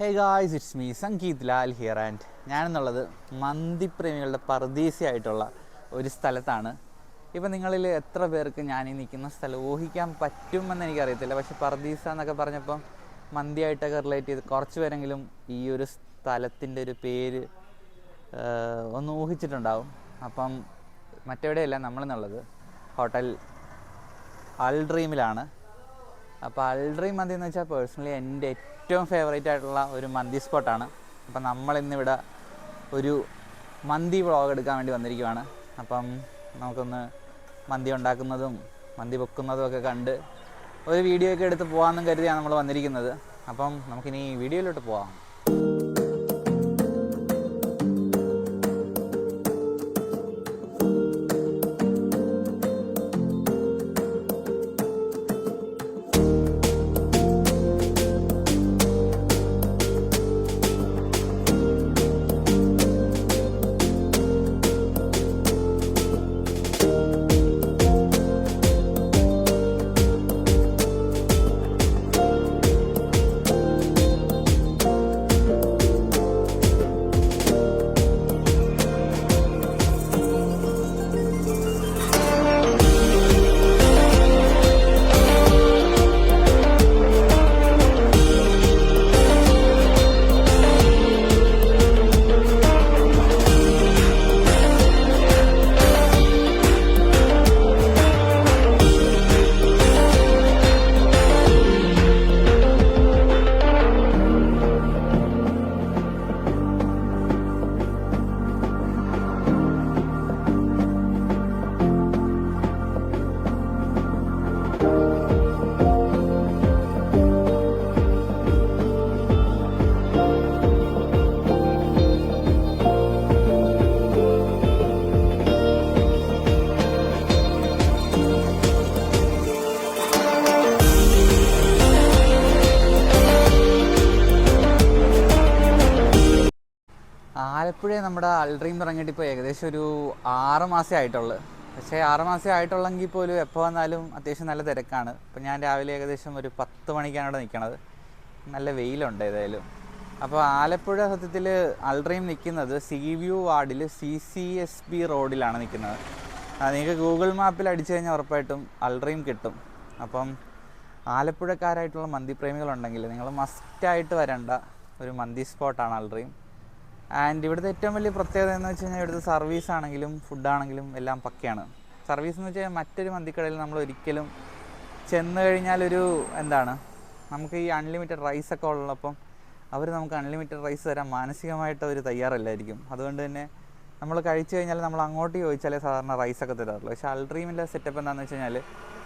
Hey guys it's me Sangeeth Lal here and ഞാനെന്നുള്ളത് മന്തിപ്രേമികളുടെ പർദീസയായിട്ടുള്ള ഒരു സ്ഥലത്താണ്. ഇപ്പം നിങ്ങളിൽ എത്ര പേർക്ക് ഞാൻ ഈ നിൽക്കുന്ന സ്ഥലം ഊഹിക്കാൻ പറ്റുമെന്ന് എനിക്കറിയത്തില്ല. പക്ഷെ പർദീസ എന്നൊക്കെ പറഞ്ഞപ്പം മന്തിയായിട്ടൊക്കെ റിലേറ്റ് ചെയ്ത് കുറച്ച് പേരെങ്കിലും ഈ ഒരു സ്ഥലത്തിന്റെ ഒരു പേര് ഒന്ന് ഊഹിച്ചിട്ടുണ്ടാവും. അപ്പം മറ്റെവിടെയല്ല നമ്മളെന്നുള്ളത്? ഹോട്ടൽ അൽ ഡ്രീമിലാണ് അപ്പോൾ അൽ ഡ്രീം മന്തി എന്ന് വെച്ചാൽ പേഴ്സണലി എന്റെ ഏറ്റവും ഫേവറേറ്റ് ആയിട്ടുള്ള ഒരു മന്തി സ്പോട്ടാണ് അപ്പം നമ്മളിന്നിവിടെ ഒരു മന്തി വ്ളോഗ് എടുക്കാൻ വേണ്ടി വന്നിരിക്കുവാണ്. അപ്പം നമുക്കൊന്ന് മന്തി ഉണ്ടാക്കുന്നതും മന്തി വെക്കുന്നതും ഒക്കെ കണ്ട് ഒരു വീഡിയോ ഒക്കെ എടുത്ത് പോകാമെന്നും കരുതിയാണ് നമ്മൾ വന്നിരിക്കുന്നത്. അപ്പം നമുക്കിനി വീഡിയോയിലോട്ട് പോവാം. ആലപ്പുഴ നമ്മുടെ അൾഡ്രീം തുടങ്ങിയിട്ട് ഇപ്പോൾ ഏകദേശം ഒരു ആറ് മാസം ആയിട്ടുള്ളൂ. പക്ഷേ ആറ് മാസം ആയിട്ടുള്ളെങ്കിൽ പോലും എപ്പോൾ വന്നാലും അത്യാവശ്യം നല്ല തിരക്കാണ്. ഇപ്പം ഞാൻ രാവിലെ ഏകദേശം ഒരു പത്ത് മണിക്കാണ് ഇവിടെ നിൽക്കണത് നല്ല വെയിലുണ്ട് ഏതായാലും. അപ്പോൾ ആലപ്പുഴ സത്യത്തിൽ അൾഡ്രീം നിൽക്കുന്നത് സി വ്യൂ വാർഡിൽ സി സി എസ് ബി റോഡിലാണ് നിൽക്കുന്നത് നിങ്ങൾക്ക് ഗൂഗിൾ മാപ്പിൽ അടിച്ചു കഴിഞ്ഞാൽ ഉറപ്പായിട്ടും അൾഡ്രീം കിട്ടും. അപ്പം ആലപ്പുഴക്കാരായിട്ടുള്ള മന്തിപ്രേമികളുണ്ടെങ്കിൽ നിങ്ങൾ മസ്റ്റായിട്ട് വരേണ്ട ഒരു മന്തി സ്പോട്ടാണ് അൾഡ്രീം ആൻഡ് ഇവിടുത്തെ ഏറ്റവും വലിയ പ്രത്യേകത എന്ന് വെച്ച് കഴിഞ്ഞാൽ ഇവിടുത്തെ സർവീസ് ആണെങ്കിലും ഫുഡാണെങ്കിലും എല്ലാം പക്കയാണ്. സർവീസ് എന്ന് വെച്ചാൽ മറ്റൊരു മന്തിക്കടയിൽ നമ്മൾ ഒരിക്കലും ചെന്ന് കഴിഞ്ഞാൽ ഒരു എന്താണ് നമുക്ക് ഈ അൺലിമിറ്റഡ് റൈസ് ഒക്കെ ഉള്ളപ്പം അവർ നമുക്ക് അൺലിമിറ്റഡ് റൈസ് തരാൻ മാനസികമായിട്ട് അവർ തയ്യാറല്ലായിരിക്കും. അതുകൊണ്ട് തന്നെ നമ്മൾ കഴിച്ചു കഴിഞ്ഞാൽ നമ്മൾ അങ്ങോട്ട് ചോദിച്ചാലേ സാധാരണ റൈസ് ഒക്കെ തരാറുള്ളൂ. പക്ഷേ അൾഡ്രീമിന്റെ സെറ്റപ്പ് എന്താണെന്ന് വെച്ച് കഴിഞ്ഞാൽ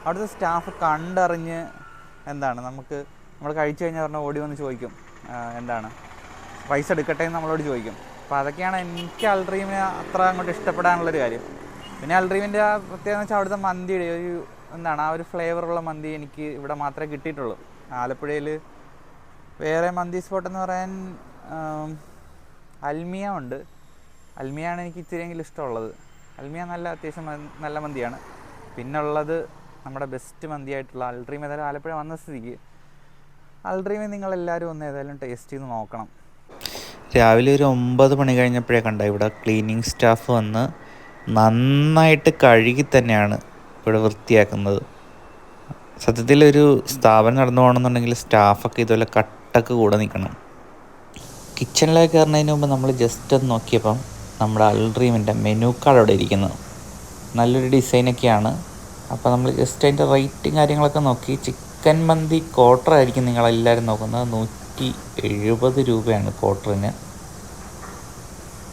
അവിടുത്തെ സ്റ്റാഫ് കണ്ടറിഞ്ഞ് എന്താണ് നമുക്ക് നമ്മൾ കഴിച്ചു കഴിഞ്ഞാൽ പറഞ്ഞാൽ ഓടി വന്ന് ചോദിക്കും എന്താണ് റൈസ് എടുക്കട്ടെ എന്ന് നമ്മളോട് ചോദിക്കും. അപ്പോൾ അതൊക്കെയാണ് എനിക്ക് അൾഡ്രീമിനെ അത്ര അങ്ങോട്ട് ഇഷ്ടപ്പെടാനുള്ളൊരു കാര്യം. പിന്നെ അൾഡ്രീമിന്റെ ആ പ്രത്യേകത വെച്ചാൽ അവിടുത്തെ മന്തിയുടെ ഒരു എന്താണ് ആ ഒരു ഫ്ലേവറുള്ള മന്തി എനിക്ക് ഇവിടെ മാത്രമേ കിട്ടിയിട്ടുള്ളൂ. ആലപ്പുഴയിൽ വേറെ മന്തി സ്പോട്ട് എന്ന് പറയാൻ അൽമിയ ഉണ്ട്. അൽമിയാണ് എനിക്ക് ഇച്ചിരിയെങ്കിലും ഇഷ്ടമുള്ളത്. അൽമിയ നല്ല അത്യാവശ്യം നല്ല മന്തിയാണ്. പിന്നെ ഉള്ളത് നമ്മുടെ ബെസ്റ്റ് മന്തിയായിട്ടുള്ള അൾഡ്രീം ഏതായാലും ആലപ്പുഴ വന്ന സ്ഥിതിക്ക് അൾഡ്രീമിൽ നിങ്ങളെല്ലാവരും ഒന്ന് ഏതായാലും ടേസ്റ്റ് ചെയ്ത് നോക്കണം. രാവിലെ ഒരു ഒമ്പത് മണി കഴിഞ്ഞപ്പോഴേ കണ്ട ഇവിടെ ക്ലീനിങ് സ്റ്റാഫ് വന്ന് നന്നായിട്ട് കഴുകി തന്നെയാണ് ഇവിടെ വൃത്തിയാക്കുന്നത്. സത്യത്തിൽ ഒരു സ്ഥാപനം നടന്നു പോകണമെന്നുണ്ടെങ്കിൽ സ്റ്റാഫൊക്കെ ഇതുപോലെ കട്ടക്ക് കൂടെ നിൽക്കണം. കിച്ചണിലേക്ക് കയറുന്നതിന് മുമ്പ് നമ്മൾ ജസ്റ്റ് ഒന്ന് നോക്കിയപ്പം നമ്മുടെ അൾഡ്രീമിന്റെ മെനു കാർഡ് അവിടെ ഇരിക്കുന്നത് നല്ലൊരു ഡിസൈനൊക്കെയാണ് അപ്പോൾ നമ്മൾ ജസ്റ്റ് അതിന്റെ റേറ്റും കാര്യങ്ങളൊക്കെ നോക്കി. ചിക്കൻ മന്തി ക്വാർട്ടർ ആയിരിക്കും നിങ്ങളെല്ലാവരും നോക്കുന്നത്. നൂറ്റി എഴുപത് രൂപയാണ് ക്വാർട്ടറിന്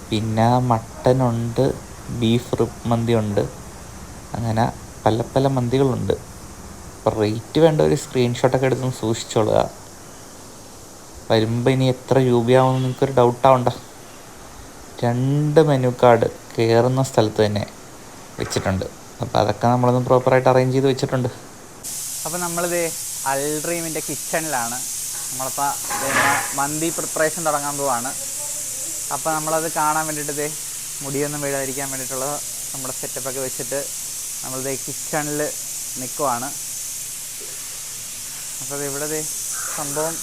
പിന്നെ മട്ടനുണ്ട് ബീഫ് മന്തി ഉണ്ട് അങ്ങനെ പല പല മന്തികളുണ്ട്. അപ്പോൾ റേറ്റ് വേണ്ട ഒരു സ്ക്രീൻഷോട്ടൊക്കെ എടുത്ത് സൂക്ഷിച്ചോളുക. വരുമ്പോൾ ഇനി എത്ര രൂപയാവുമെന്ന് നിങ്ങൾക്കൊരു ഡൗട്ടാവണ്ട രണ്ട് മെനു കാർഡ് കയറുന്ന സ്ഥലത്ത് തന്നെ വെച്ചിട്ടുണ്ട്. അപ്പോൾ അതൊക്കെ നമ്മളൊന്ന് പ്രോപ്പറായിട്ട് അറേഞ്ച് ചെയ്ത് വെച്ചിട്ടുണ്ട്. അപ്പോൾ നമ്മളിത് അൾഡ്രീമിന്റെ കിച്ചണിലാണ് നമ്മളിപ്പോൾ മന്തി പ്രിപ്പറേഷൻ തുടങ്ങാൻ പോവാണ്. അപ്പോൾ നമ്മളത് കാണാൻ വേണ്ടിയിട്ട് മുടിയൊന്നും വീഴാതിരിക്കാൻ വേണ്ടിയിട്ടുള്ള നമ്മുടെ സെറ്റപ്പൊക്കെ വെച്ചിട്ട് നമ്മളിത് കിച്ചണിൽ നിൽക്കുവാണ് അപ്പോൾ ഇവിടെ സംഭവം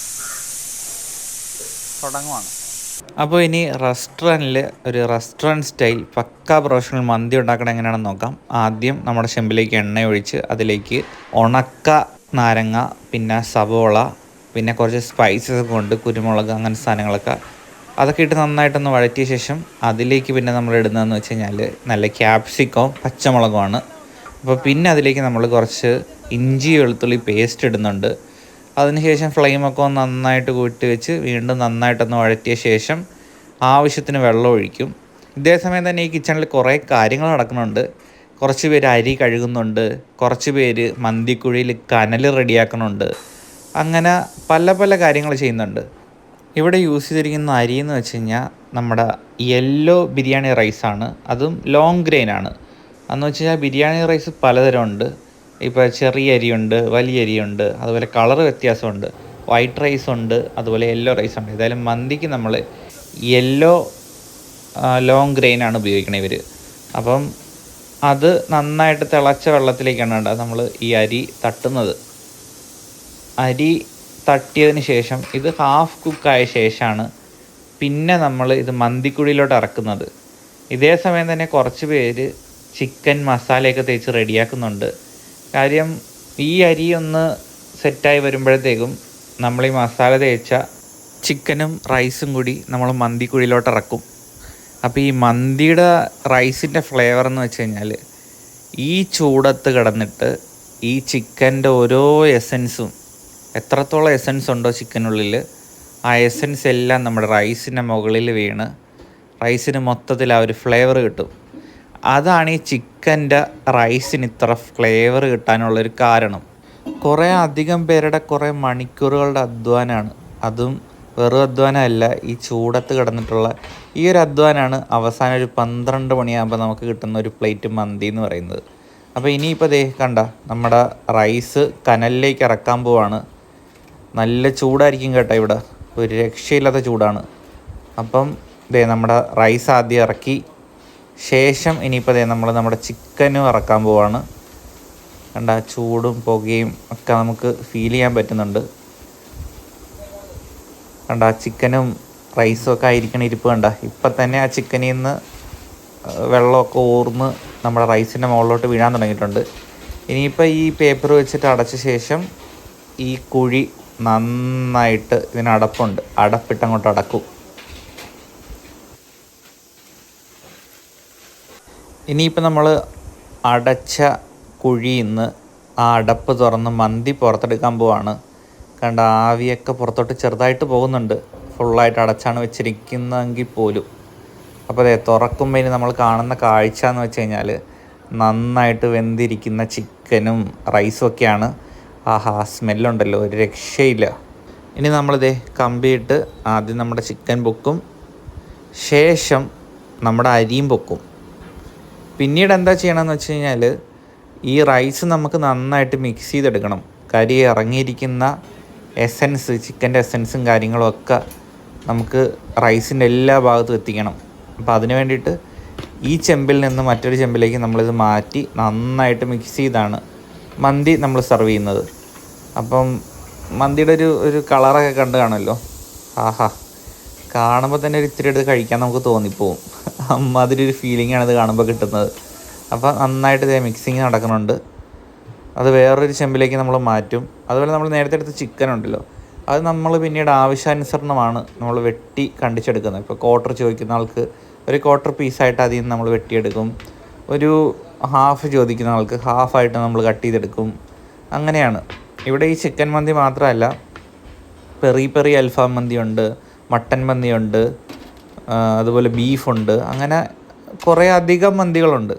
തുടങ്ങുവാണ്. അപ്പോൾ ഇനി റെസ്റ്റോറന്റിൽ ഒരു റെസ്റ്റോറന്റ് സ്റ്റൈൽ പക്ക പ്രൊഫഷണൽ മന്തി ഉണ്ടാക്കണം എങ്ങനെയാണെന്ന് നോക്കാം. ആദ്യം നമ്മുടെ ചെമ്പിലേക്ക് എണ്ണ ഒഴിച്ച് അതിലേക്ക് ഉണക്ക നാരങ്ങ പിന്നെ സവോള പിന്നെ കുറച്ച് സ്പൈസസ് കൊണ്ട് കുരുമുളക് അങ്ങനെ സാധനങ്ങളൊക്കെ. അതൊക്കെ ഇട്ട് നന്നായിട്ടൊന്ന് വഴറ്റിയ ശേഷം അതിലേക്ക് പിന്നെ നമ്മൾ ഇടുന്നതെന്ന് വെച്ച് കഴിഞ്ഞാൽ നല്ല ക്യാപ്സിക്കവും പച്ചമുളകുമാണ്. അപ്പോൾ പിന്നെ അതിലേക്ക് നമ്മൾ കുറച്ച് ഇഞ്ചി വെളുത്തുള്ളി പേസ്റ്റ് ഇടുന്നുണ്ട്. അതിനുശേഷം ഫ്ലെയിമൊക്കെ ഒന്ന് നന്നായിട്ട് കൂട്ടി വെച്ച് വീണ്ടും നന്നായിട്ടൊന്ന് വഴറ്റിയ ശേഷം ആവശ്യത്തിന് വെള്ളം ഒഴിക്കും. ഇതേ സമയം തന്നെ ഈ കിച്ചണിൽ കുറേ കാര്യങ്ങൾ നടക്കുന്നുണ്ട്. കുറച്ച് പേര് അരി കഴുകുന്നുണ്ട് കുറച്ച് പേര് മന്തിക്കുഴിയിൽ കനൽ റെഡിയാക്കുന്നുണ്ട്. അങ്ങനെ പല പല കാര്യങ്ങൾ ചെയ്യുന്നുണ്ട്. ഇവിടെ യൂസ് ചെയ്തിരിക്കുന്ന അരി എന്ന് വെച്ച് കഴിഞ്ഞാൽ നമ്മുടെ യെല്ലോ ബിരിയാണി റൈസാണ് അതും ലോങ് ഗ്രെയിൻ ആണ്. അന്ന് വെച്ച് കഴിഞ്ഞാൽ ബിരിയാണി റൈസ് പലതരം ഉണ്ട് ഇപ്പോൾ ചെറിയ അരിയുണ്ട് വലിയ അരിയുണ്ട് അതുപോലെ കളർ വ്യത്യാസമുണ്ട്. വൈറ്റ് റൈസ് ഉണ്ട് അതുപോലെ യെല്ലോ റൈസ് ഉണ്ട്. ഏതായാലും മന്തിക്ക് നമ്മൾ യെല്ലോ ലോങ് ഗ്രെയിൻ ആണ് ഉപയോഗിക്കണത് ഇവർ അപ്പം അത് നന്നായിട്ട് തിളച്ച വെള്ളത്തിലേക്കാണ് നമ്മൾ ഈ അരി തട്ടുന്നത്. അരി തട്ടിയതിന് ശേഷം ഇത് ഹാഫ് കുക്കായ ശേഷമാണ് പിന്നെ നമ്മൾ ഇത് മന്തിക്കുഴിയിലോട്ട് ഇറക്കുന്നത്. ഇതേ സമയം തന്നെ കുറച്ച് പേര് ചിക്കൻ മസാലയൊക്കെ തേച്ച് റെഡിയാക്കുന്നുണ്ട്. കാര്യം ഈ അരി ഒന്ന് സെറ്റായി വരുമ്പോഴത്തേക്കും നമ്മൾ ഈ മസാല തേച്ച ചിക്കനും റൈസും കൂടി നമ്മൾ മന്തിക്കുഴിയിലോട്ട് ഇറക്കും. അപ്പോൾ ഈ മന്തിയുടെ റൈസിന്റെ ഫ്ലേവർ എന്ന് വെച്ച് കഴിഞ്ഞാൽ ഈ ചൂടത്ത് കിടന്നിട്ട് ഈ ചിക്കന്റെ ഓരോ എസൻസും എത്രത്തോളം എസൻസ് ഉണ്ടോ ചിക്കനുള്ളിൽ? ആ എസൻസ് എല്ലാം നമ്മുടെ റൈസിന്റെ മുകളിൽ വീണ് റൈസിന് മൊത്തത്തിൽ ആ ഒരു ഫ്ലേവർ കിട്ടും. അതാണ് ഈ ചിക്കന്റെ റൈസിന് ഇത്ര ഫ്ലേവർ കിട്ടാനുള്ളൊരു കാരണം. കുറേ അധികം പേരുടെ കുറേ മണിക്കൂറുകളുടെ അധ്വാനമാണ് അതും വെറും അധ്വാനമല്ല ഈ ചൂടത്ത് കിടന്നിട്ടുള്ള ഈ ഒരു അധ്വാനമാണ് അവസാനം ഒരു പന്ത്രണ്ട് മണിയാകുമ്പോൾ നമുക്ക് കിട്ടുന്ന ഒരു പ്ലേറ്റ് മന്തി എന്ന് പറയുന്നത്. അപ്പോൾ ഇനിയിപ്പോൾ ദേ കണ്ട നമ്മുടെ റൈസ് കനലിലേക്ക് ഇറക്കാൻ പോവാണ്. നല്ല ചൂടായിരിക്കും കേട്ടോ ഇവിടെ. ഒരു രക്ഷയില്ലാത്ത ചൂടാണ്. അപ്പം ദേ നമ്മുടെ റൈസ് ആദ്യം ഇറക്കി. ശേഷം ഇനിയിപ്പോൾ ദേ നമ്മൾ നമ്മുടെ ചിക്കനും ഇറക്കാൻ പോവാണ്. കണ്ട ചൂടും പുകയും ഒക്കെ നമുക്ക് ഫീൽ ചെയ്യാൻ പറ്റുന്നുണ്ട്. കണ്ട ചിക്കനും റൈസും ഒക്കെ ആയിരിക്കണ ഇരിപ്പ് കണ്ട. ഇപ്പം തന്നെ ആ ചിക്കനിൽ നിന്ന് വെള്ളമൊക്കെ ഊർന്ന് നമ്മുടെ റൈസിന്റെ മുകളിലോട്ട് വീഴാൻ തുടങ്ങിയിട്ടുണ്ട്. ഇനിയിപ്പോൾ ഈ പേപ്പർ വെച്ചിട്ട് അടച്ച ശേഷം ഈ കുഴി നന്നായിട്ട് ഇതിന് അടപ്പുണ്ട് അടപ്പിട്ട് അങ്ങോട്ട് അടക്കും. ഇനിയിപ്പോൾ നമ്മൾ അടച്ച കുഴിയിൽ നിന്ന് ആ അടപ്പ് തുറന്ന് മന്തി പുറത്തെടുക്കാൻ പോവാണ്. കണ്ട ആവിയൊക്കെ പുറത്തോട്ട് ചെറുതായിട്ട് പോകുന്നുണ്ട്. ഫുള്ളായിട്ട് അടച്ചാണ് വെച്ചിരിക്കുന്നതെങ്കിൽ പോലും. അപ്പോൾ അതെ തുറക്കുമ്പോൾ ഇനി നമ്മൾ കാണുന്ന കാഴ്ച എന്ന് വെച്ച് കഴിഞ്ഞാൽ നന്നായിട്ട് വെന്തിരിക്കുന്ന ചിക്കനും റൈസും ഒക്കെയാണ്. ആഹാ സ്മെല്ലുണ്ടല്ലോ ഒരു രക്ഷയില്ല. ഇനി നമ്മളിതേ കമ്പിയിട്ട് ആദ്യം നമ്മുടെ ചിക്കൻ പൊക്കും ശേഷം നമ്മുടെ അരിയും പൊക്കും. പിന്നീട് എന്താ ചെയ്യണമെന്ന് വെച്ച് കഴിഞ്ഞാൽ ഈ റൈസ് നമുക്ക് നന്നായിട്ട് മിക്സ് ചെയ്തെടുക്കണം. കരി ഇറങ്ങിയിരിക്കുന്ന എസൻസ് ചിക്കന്റെ എസൻസും കാര്യങ്ങളും ഒക്കെ നമുക്ക് റൈസിന്റെ എല്ലാ ഭാഗത്തും എത്തിക്കണം. അപ്പോൾ അതിന് വേണ്ടിയിട്ട് ഈ ചെമ്പിൽ നിന്ന് മറ്റൊരു ചെമ്പിലേക്ക് നമ്മളിത് മാറ്റി നന്നായിട്ട് മിക്സ് ചെയ്താണ് മന്തി നമ്മൾ സെർവ് ചെയ്യുന്നത്. അപ്പം മന്തിയുടെ ഒരു ഒരു കളറൊക്കെ കണ്ട് കാണുമല്ലോ? ആഹാ. കാണുമ്പോൾ തന്നെ ഒരു ഇത്തിരി എടുത്ത് കഴിക്കാൻ നമുക്ക് തോന്നിപ്പോവും. അമ്മാതിരി ഒരു ഫീലിംഗ് ആണ് ഇത് കാണുമ്പോൾ കിട്ടുന്നത്. അപ്പോൾ നന്നായിട്ട് ഇതേ മിക്സിങ് നടക്കുന്നുണ്ട്. അത് വേറൊരു ചെമ്പിലേക്ക് നമ്മൾ മാറ്റും. അതുപോലെ നമ്മൾ നേരത്തെ എടുത്ത ചിക്കൻ ഉണ്ടല്ലോ. അത് നമ്മൾ പിന്നീട് ആവശ്യാനുസരണമാണ് നമ്മൾ വെട്ടി കണ്ടിച്ചെടുക്കുന്നത്. ഇപ്പോൾ ക്വാർട്ടർ ചോദിക്കുന്ന ആൾക്ക് ഒരു ക്വാർട്ടർ പീസായിട്ട് അതിൽ നിന്ന് നമ്മൾ വെട്ടിയെടുക്കും. ഒരു ഹാഫ് ചോദിക്കുന്ന ആൾക്ക് ഹാഫായിട്ട് നമ്മൾ കട്ട് ചെയ്തെടുക്കും. അങ്ങനെയാണ്. ഇവിടെ ഈ ചിക്കൻ മന്തി മാത്രമല്ല പെറി പെറി അൽഫാം മന്തിയുണ്ട് മട്ടൻ മന്തിയുണ്ട് ഉണ്ട് അതുപോലെ ബീഫുണ്ട് അങ്ങനെ കുറേ അധികം മന്തികളുണ്ട്.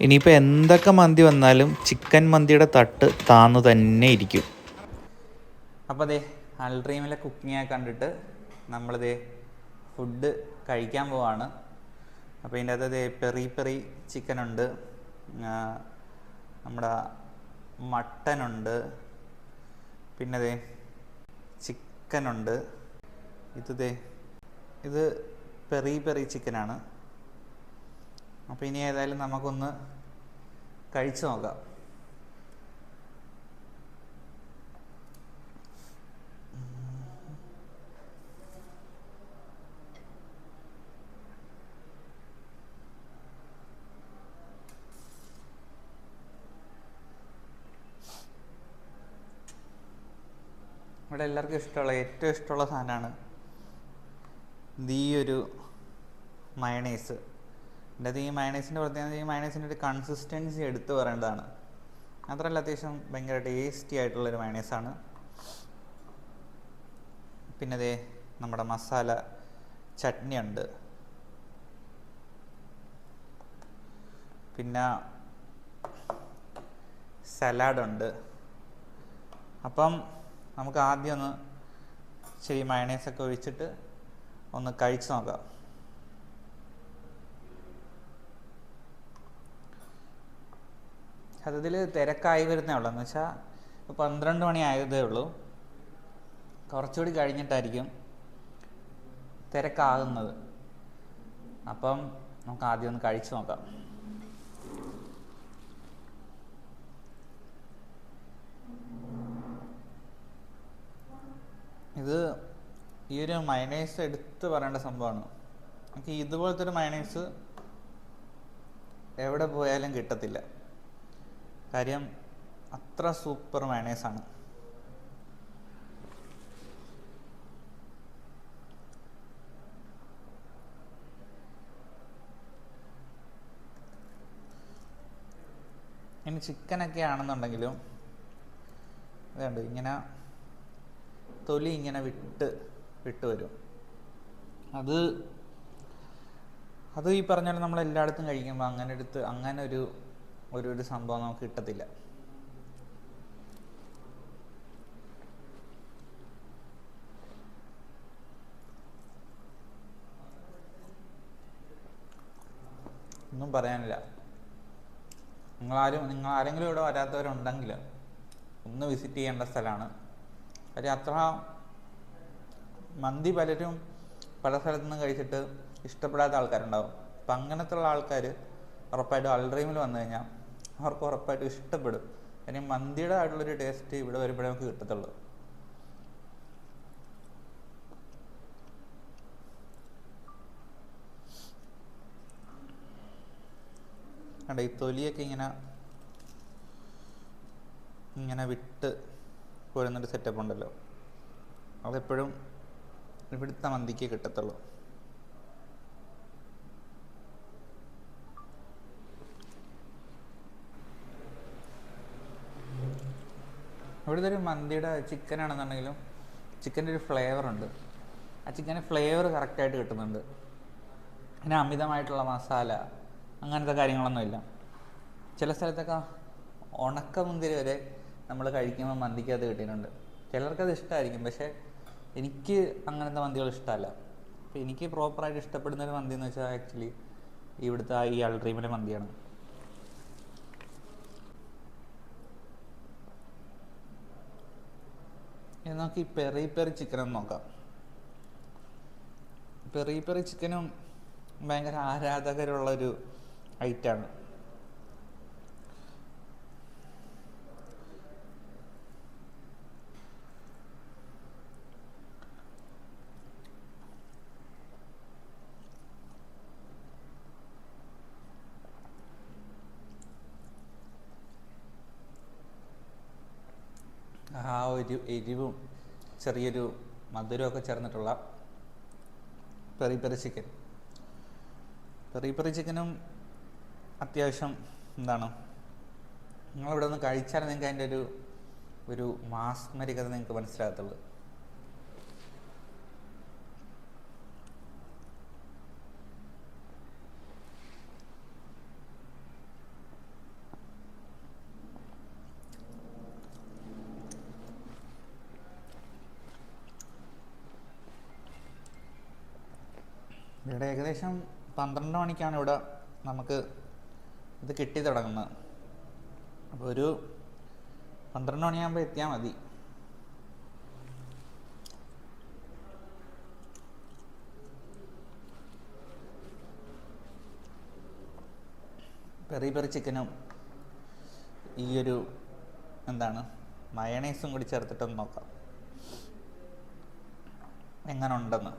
ഇനിയിപ്പോൾ എന്തൊക്കെ മന്തി വന്നാലും ചിക്കൻ മന്തിയുടെ തട്ട് താന്നു തന്നെ ഇരിക്കും. അപ്പോൾ അതെ അൾഡ്രീമിലെ കുക്കിങ്ങൊക്കെ കണ്ടിട്ട് നമ്മളിതേ ഫുഡ് കഴിക്കാൻ പോവാണ്. അപ്പോൾ ഇതിന്റെ അകത്ത് പെറി പെറി ചിക്കനുണ്ട് നമ്മുടെ മട്ടനുണ്ട്. പിന്നെ ദേ ചിക്കനുണ്ട്. ഇതേ ഇത് പെറി പെറി ചിക്കനാണ്. അപ്പോൾ ഇനി ഏതായാലും നമുക്കൊന്ന് കഴിച്ചു നോക്കാം. ഇവിടെ എല്ലാവർക്കും ഇഷ്ടമുള്ള ഏറ്റവും ഇഷ്ടമുള്ള സാധനമാണ് ദീ ഒരു മയണൈസ് എന്റെ ഈ മയണൈസിന്റെ പ്രത്യേകത ഈ മയണൈസിന്റെ ഒരു കൺസിസ്റ്റൻസി എടുത്തു പറയേണ്ടതാണ്. മാത്രമല്ല അത്യാവശ്യം ഭയങ്കര ടേസ്റ്റി ആയിട്ടുള്ളൊരു മയണൈസാണ് പിന്നെ അതേ നമ്മുടെ മസാല ചട്നി ഉണ്ട്. പിന്നെ സലാഡുണ്ട് അപ്പം നമുക്ക് ആദ്യം ഒന്ന് ശരി മയണൈസൊക്കെ ഒഴിച്ചിട്ട് ഒന്ന് കഴിച്ച് നോക്കാം. സത്യത്തിൽ തിരക്കായി വരുന്നേ ഉള്ളൂ. എന്ന് വെച്ചാൽ പന്ത്രണ്ട് മണി ആയതേ ഉള്ളൂ. കുറച്ചുകൂടി കഴിഞ്ഞിട്ടായിരിക്കും തിരക്കാകുന്നത്. അപ്പം നമുക്ക് ആദ്യം ഒന്ന് കഴിച്ചു നോക്കാം ഇത് ഈ ഒരു മയണൈസ് എടുത്ത് പറയേണ്ട സംഭവമാണ് നമുക്ക് ഇതുപോലത്തെ ഒരു മയണൈസ് എവിടെ പോയാലും കിട്ടത്തില്ല. കാര്യം അത്ര സൂപ്പർ മയണൈസാണ് ഇനി ചിക്കനൊക്കെ ആണെന്നുണ്ടെങ്കിലും വേണ്ട ഇങ്ങനെ തൊലി ഇങ്ങനെ വിട്ട് വിട്ട് വരും അത് അത് ഈ പറഞ്ഞാൽ നമ്മൾ എല്ലായിടത്തും കഴിക്കുമ്പോൾ അങ്ങനെ എടുത്ത് അങ്ങനെ ഒരു ഒരു ഒരു സംഭവം നമുക്ക് കിട്ടത്തില്ല. ഒന്നും പറയാനില്ല. നിങ്ങളാരും നിങ്ങൾ ആരെങ്കിലും ഇവിടെ വരാത്തവരുണ്ടെങ്കിൽ ഒന്ന് വിസിറ്റ് ചെയ്യേണ്ട സ്ഥലമാണ്. കാര്യം അത്ര മന്തി പലരും പല സ്ഥലത്തു നിന്നും കഴിച്ചിട്ട് ഇഷ്ടപ്പെടാത്ത ആൾക്കാരുണ്ടാവും. അപ്പം അങ്ങനത്തെ ഉള്ള ആൾക്കാർ ഉറപ്പായിട്ടും അൾഡ്രീമിൽ വന്നു കഴിഞ്ഞാൽ അവർക്ക് ഉറപ്പായിട്ടും ഇഷ്ടപ്പെടും. കാര്യം മന്തിയുടെ ആയിട്ടുള്ളൊരു ടേസ്റ്റ് ഇവിടെ വരുമ്പോഴേ നമുക്ക് കിട്ടത്തുള്ളൂ. ഈ തൊലിയൊക്കെ ഇങ്ങനെ ഇങ്ങനെ വിട്ട് പോരുന്നൊരു സെറ്റപ്പ് ഉണ്ടല്ലോ. അതെപ്പോഴും ഇവിടുത്തെ മന്തിക്ക് കിട്ടത്തുള്ളൂ. ഇവിടുത്തെ ഒരു മന്തിയുടെ ചിക്കൻ ആണെന്നുണ്ടെങ്കിലും ചിക്കന്റെ ഒരു ഫ്ലേവർ ഉണ്ട് ആ ചിക്കന് ഫ്ലേവർ കറക്റ്റായിട്ട് കിട്ടുന്നുണ്ട്. പിന്നെ അമിതമായിട്ടുള്ള മസാല അങ്ങനത്തെ കാര്യങ്ങളൊന്നുമില്ല. ചില സ്ഥലത്തൊക്കെ ഉണക്ക മുന്തിരി വരെ നമ്മൾ കഴിക്കുമ്പോൾ മന്തിക്കകത്ത് കിട്ടിയിട്ടുണ്ട്. ചിലർക്കത് ഇഷ്ടമായിരിക്കും പക്ഷേ എനിക്ക് അങ്ങനത്തെ മന്തികൾ ഇഷ്ടമല്ല. എനിക്ക് പ്രോപ്പറായിട്ട് ഇഷ്ടപ്പെടുന്ന ഒരു മന്തി എന്ന് വെച്ചാൽ ആക്ച്വലി ഇവിടുത്തെ ഈ അൾട്രീമിലെ മന്തിയാണ് നമുക്ക് ഈ പെറി പെറി ചിക്കനും നോക്കാം. പെറി പെറി ചിക്കനും ഭയങ്കര ആരാധകരുള്ളൊരു ഐറ്റാണ് ആ ഒരു എരിവും ചെറിയൊരു മധുരമൊക്കെ ചേർന്നിട്ടുള്ള peri peri chicken. Peri peri ചിക്കനും അത്യാവശ്യം എന്താണ് നിങ്ങളിവിടെ ഒന്ന് കഴിച്ചാൽ നിങ്ങൾക്ക് അതിന്റെ ഒരു ഒരു മാസ്മരികത നിങ്ങൾക്ക് മനസ്സിലാകത്തുള്ളൂ. ഇവിടെ ഏകദേശം പന്ത്രണ്ട് മണിക്കാണ് ഇവിടെ നമുക്ക് ഇത് കിട്ടി തുടങ്ങുന്നത്. അപ്പോൾ ഒരു പന്ത്രണ്ട് മണിയാകുമ്പോൾ എത്തിയാൽ മതി. പെറി പെറി ചിക്കനും ഈ ഒരു എന്താണ് മയണൈസും കൂടി ചേർത്തിട്ടൊന്ന് നോക്കാം. എങ്ങനെ ഉണ്ടെന്ന്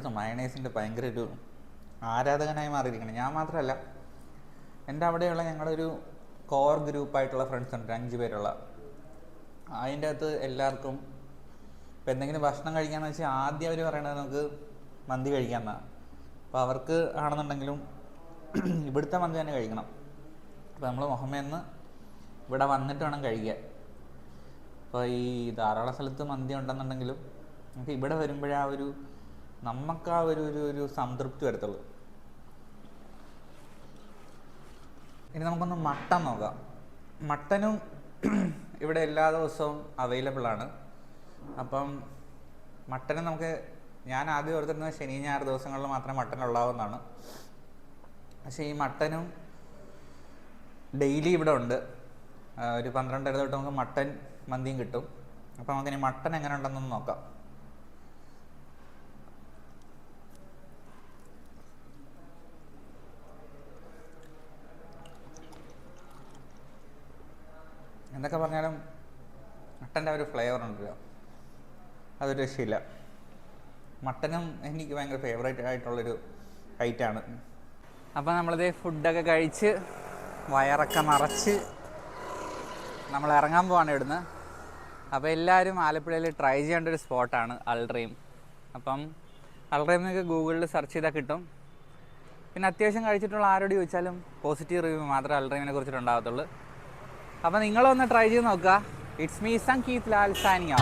ഇവിടുത്തെ മയണൈസിന്റെ ഭയങ്കര ഒരു ആരാധകനായി മാറിയിരിക്കണം. ഞാൻ മാത്രമല്ല എന്റെ അവിടെയുള്ള ഞങ്ങളൊരു കോർ ഗ്രൂപ്പായിട്ടുള്ള ഫ്രണ്ട്സ് ഉണ്ട് അഞ്ച് പേരുള്ള. അതിന്റെ അകത്ത് എല്ലാവർക്കും ഇപ്പം എന്തെങ്കിലും ഭക്ഷണം കഴിക്കാന്ന് വെച്ചാൽ ആദ്യം അവർ പറയണത് നമുക്ക് മന്തി കഴിക്കാമെന്നാണ് അപ്പോൾ അവർക്ക് ആണെന്നുണ്ടെങ്കിലും ഇവിടുത്തെ മന്തി തന്നെ കഴിക്കണം. അപ്പോൾ നമ്മൾ മുഹമ്മേന്ന് ഇവിടെ വന്നിട്ട് വേണം കഴിക്കാൻ. അപ്പോൾ ഈ ധാരാളം സ്ഥലത്ത് മന്തി ഉണ്ടെന്നുണ്ടെങ്കിലും നമുക്ക് ഇവിടെ വരുമ്പോഴാ ഒരു നമുക്ക് ആ ഒരു ഒരു ഒരു സംതൃപ്തി വരത്തുള്ളൂ. ഇനി നമുക്കൊന്ന് മട്ടൻ നോക്കാം. മട്ടനും ഇവിടെ എല്ലാ ദിവസവും അവൈലബിൾ ആണ്. അപ്പം മട്ടനും നമുക്ക് ഞാൻ ആദ്യം ഓർത്തിരുന്നത് ശനി ഞായർ ദിവസങ്ങളിൽ മാത്രമേ മട്ടൻ ഉള്ളാവുന്നതാണ്. പക്ഷേ ഈ മട്ടനും ഡെയിലി ഇവിടെ ഉണ്ട്. ഒരു പന്ത്രണ്ടര തൊട്ട് നമുക്ക് മട്ടൻ മന്തിയും കിട്ടും. അപ്പോൾ നമുക്കിനി മട്ടൻ എങ്ങനെ ഉണ്ടെന്നൊന്ന് നോക്കാം. എന്തൊക്കെ പറഞ്ഞാലും മട്ടന്റെ ഒരു ഫ്ലേവർ ഉണ്ടല്ലോ. അതൊരു രക്ഷയില്ല. മട്ടനും എനിക്ക് ഭയങ്കര ഫേവറേറ്റ് ആയിട്ടുള്ളൊരു ഐറ്റാണ് അപ്പോൾ നമ്മളിത് ഫുഡൊക്കെ കഴിച്ച് വയറൊക്കെ നിറച്ച് നമ്മൾ ഇറങ്ങാൻ പോവാണ് ഇവിടുന്ന്. അപ്പോൾ എല്ലാവരും ആലപ്പുഴയിൽ ട്രൈ ചെയ്യേണ്ട ഒരു സ്പോട്ടാണ് അൾട്രീം അപ്പം അൾട്രീം നിങ്ങൾക്ക് ഗൂഗിളിൽ സെർച്ച് ചെയ്താൽ കിട്ടും. പിന്നെ അത്യാവശ്യം കഴിച്ചിട്ടുള്ള ആരോട് ചോദിച്ചാലും പോസിറ്റീവ് റിവ്യൂ മാത്രമേ അൾട്രീമിനെ കുറിച്ചിട്ടുണ്ടാകത്തുള്ളൂ. അപ്പോൾ നിങ്ങളൊന്ന് ട്രൈ ചെയ്ത് നോക്കുക. It's me Sangeeth Lal Saniya